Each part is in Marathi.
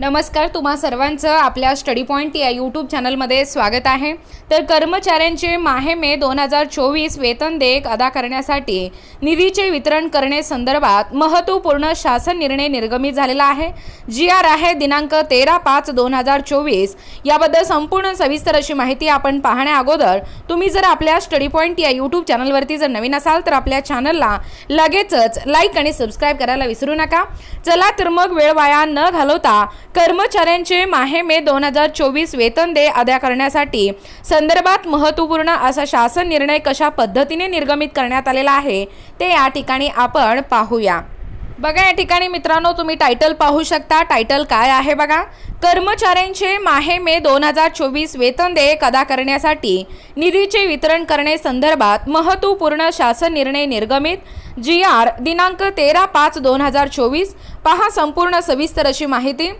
नमस्कार तुम्हा सर्वांचं आपल्या स्टडी पॉईंट या यूट्यूब चॅनलमध्ये स्वागत आहे. तर कर्मचाऱ्यांचे माहे मे दोन हजार चोवीस वेतन देयक अदा करण्यासाठी निधीचे वितरण करणे संदर्भात महत्त्वपूर्ण शासन निर्णय निर्गमित झालेला आहे. जी आर आहे दिनांक तेरा पाच दोन हजार चोवीस याबद्दल संपूर्ण सविस्तर अशी माहिती आपण पाहण्या अगोदर तुम्ही जर आपल्या स्टडी पॉईंट या यूट्यूब चॅनलवरती जर नवीन असाल तर आपल्या चॅनलला लगेचच लाईक आणि सबस्क्राईब करायला विसरू नका. चला तर मग वेळ वाया न घालवता कर्मचाऱ्यांचे माहे मे दोन हजार चोवीस वेतन दे अदा करण्यासाठी संदर्भात महत्त्वपूर्ण असा शासन निर्णय कशा पद्धतीने निर्गमित करण्यात आलेला आहे ते या ठिकाणी आपण पाहूया. बघा या ठिकाणी मित्रांनो तुम्ही टायटल पाहू शकता. टायटल काय आहे बघा? कर्मचाऱ्यांचे माहे मे दोन हजार चोवीस वेतन देयक अदा करण्यासाठी निधीचे वितरण करणे संदर्भात महत्त्वपूर्ण शासन निर्णय निर्गमित. जी आर दिनांक तेरा पाच दोन हजार चोवीस. पहा संपूर्ण सविस्तर अशी माहिती.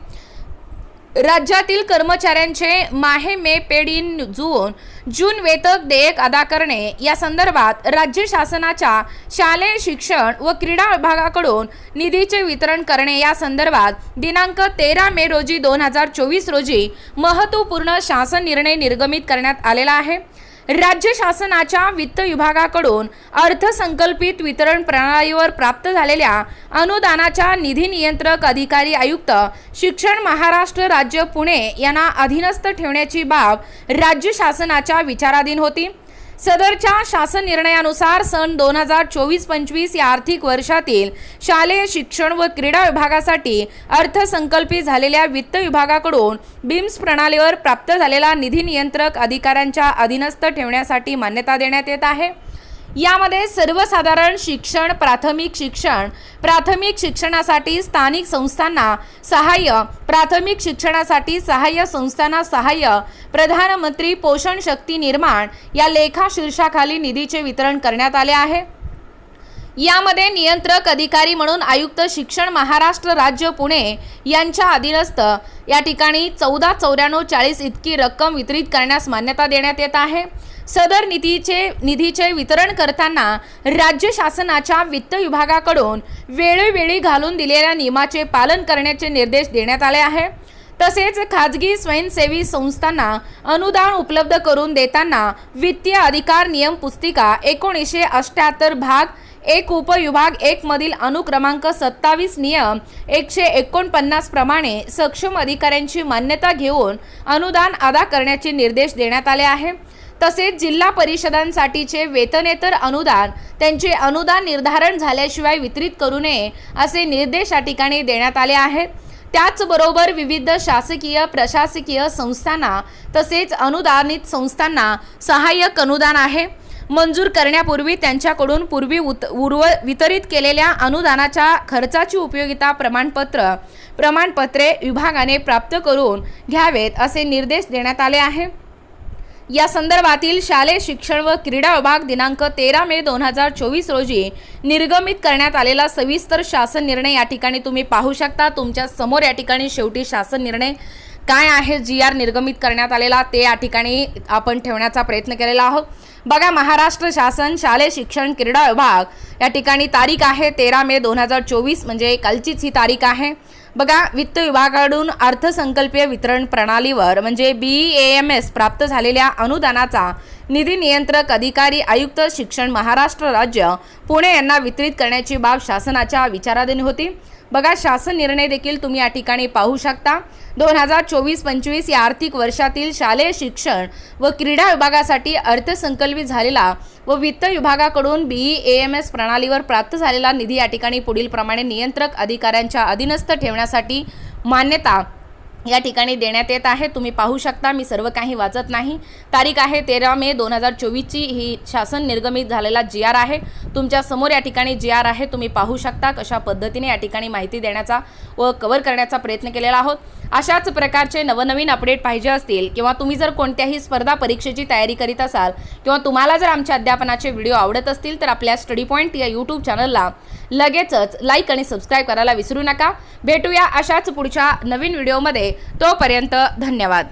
राज्यातील कर्मचाऱ्यांचे माहे मे पेड इन जून जून वेतक देयक अदा करणे. या संदर्भात राज्य शासनाच्या शालेय शिक्षण व क्रीडा विभागाकडून निधीचे वितरण करणे. या संदर्भात दिनांक तेरा मे रोजी दोन हजार चोवीस रोजी महत्त्वपूर्ण शासन निर्णय निर्गमित करण्यात आलेला आहे. राज्य शासनाच्या वित्त विभागाकडून अर्थसंकल्पित वितरण प्रणालीवर प्राप्त झालेल्या अनुदानाच्या निधी नियंत्रक अधिकारी आयुक्त शिक्षण महाराष्ट्र राज्य पुणे यांना अधीनस्थ ठेवण्याची बाब राज्य शासनाच्या विचाराधीन होती. सदरच्या शासन निर्णयानुसार सन दोन हजार चोवीस पंचवीस या आर्थिक वर्षातील शालेय शिक्षण व क्रीडा विभागासाठी अर्थसंकल्पित झालेल्या वित्त विभागाकडून बिम्स प्रणालीवर प्राप्त झालेला निधी नियंत्रक अधिकाऱ्यांच्या अधीनस्थ ठेवण्यासाठी मान्यता देण्यात येत आहे. यामध्ये सर्वसाधारण शिक्षण प्राथमिक शिक्षण प्राथमिक शिक्षणासाठी स्थानिक संस्थांना सहाय्य प्राथमिक शिक्षणासाठी सहाय्य संस्थांना सहाय्य प्रधानमंत्री पोषण शक्ती निर्माण या लेखा शीर्षाखाली निधीचे वितरण करण्यात आले आहे. यामध्ये नियंत्रक अधिकारी म्हणून आयुक्त शिक्षण महाराष्ट्र राज्य पुणे यांच्या अधीनस्थ या ठिकाणी चौदा चौऱ्याण्णव चाळीस इतकी रक्कम वितरित करण्यास मान्यता देण्यात येत आहे. सदर निधीचे निधीचे वितरण करताना राज्य शासनाच्या वित्त विभागाकडून वेळोवेळी घालून दिलेल्या नियमाचे पालन करण्याचे निर्देश देण्यात आले आहे. तसेच खाजगी स्वयंसेवी संस्थांना अनुदान उपलब्ध करून देताना वित्तीय अधिकार नियम पुस्तिका एकोणीसशे अष्ट्याहत्तर भाग एक उपविभाग एकमधील अनुक्रमांक सत्तावीस नियम एकशे एकोणपन्नास प्रमाणे सक्षम अधिकाऱ्यांची मान्यता घेऊन अनुदान अदा करण्याचे निर्देश देण्यात आले आहे. तसेच जिल्हा परिषदांसाठीचे वेतनेतर अनुदान त्यांचे अनुदान निर्धारण झाल्याशिवाय वितरित करू नये असे निर्देश या ठिकाणी देण्यात आले आहेत. त्याचबरोबर विविध शासकीय प्रशासकीय संस्थांना तसेच अनुदानित संस्थांना सहाय्यक अनुदान आहे. मंजूर करण्यापूर्वी त्यांच्याकडून पूर्वी उत उर्व वितरित केलेल्या अनुदानाच्या खर्चाची उपयोगिता प्रमाणपत्र प्रमाणपत्रे विभागाने प्राप्त करून घ्यावेत असे निर्देश देण्यात आले आहे. या संदर्भातील शालेय शिक्षण व क्रीडा विभाग दिनांक तेरा मे दोन हजार चोवीस रोजी निर्गमित करण्यात आलेला सविस्तर शासन निर्णय या ठिकाणी तुम्ही पाहू शकता. तुमच्यासमोर या ठिकाणी शेवटी शासन निर्णय काय आहे जी आर निर्गमित करण्यात आलेला ते या ठिकाणी आपण ठेवण्याचा प्रयत्न केलेला आहोत. बघा महाराष्ट्र शासन शालेय शिक्षण क्रीडा विभाग या ठिकाणी तारीख आहे तेरा मे दोन हजार चोवीस म्हणजे कालचीच ही तारीख आहे. बघा वित्त विभागाकडून अर्थसंकल्पीय वितरण प्रणालीवर म्हणजे बी ए एम एस प्राप्त झालेल्या अनुदानाचा निधी नियंत्रक अधिकारी आयुक्त शिक्षण महाराष्ट्र राज्य पुणे यांना वितरित करण्याची बाब शासनाच्या विचाराधीन होती. बघा शासन निर्णय देखील तुम्ही या ठिकाणी पाहू शकता. दोन हजार चोवीस पंचवीस या आर्थिक वर्षातील शालेय शिक्षण व क्रीडा विभागासाठी अर्थसंकल्प अर्थसंकल्पित झालेला व वित्त विभागाकडून बी ए एम एस प्रणालीवर प्राप्त झालेला निधी या ठिकाणी पुढील प्रमाणे नियंत्रक अधिकाऱ्यांच्या अधीनस्थ ठेवण्यासाठी मान्यता या ठिकाणी देण्यात येत आहे. तुम्ही पाहू शकता मी सर्व काही वाचत नाही. तारीख आहे तेरा मे दोन हजार चोवीसची. ही शासन निर्गमित झालेला जी आर आहे. तुमच्यासमोर या ठिकाणी जी आर आहे तुम्ही पाहू शकता. कशा पद्धतीने या ठिकाणी माहिती देण्याचा व कव्हर करण्याचा प्रयत्न केलेला आहोत. अशाच प्रकारचे नवनवीन अपडेट पाहिजे असतील किंवा तुम्ही जर कोणत्याही स्पर्धा परीक्षेची तयारी करीत असाल किंवा तुम्हाला जर आमच्या अध्यापनाचे व्हिडिओ आवडत असतील तर आपल्या स्टडी पॉईंट या यूट्यूब चॅनलला लगेचच लाईक आणि सबस्क्राईब करायला विसरू नका. भेटूया अशाच पुढच्या नवीन व्हिडिओमध्ये तोपर्यंत धन्यवाद.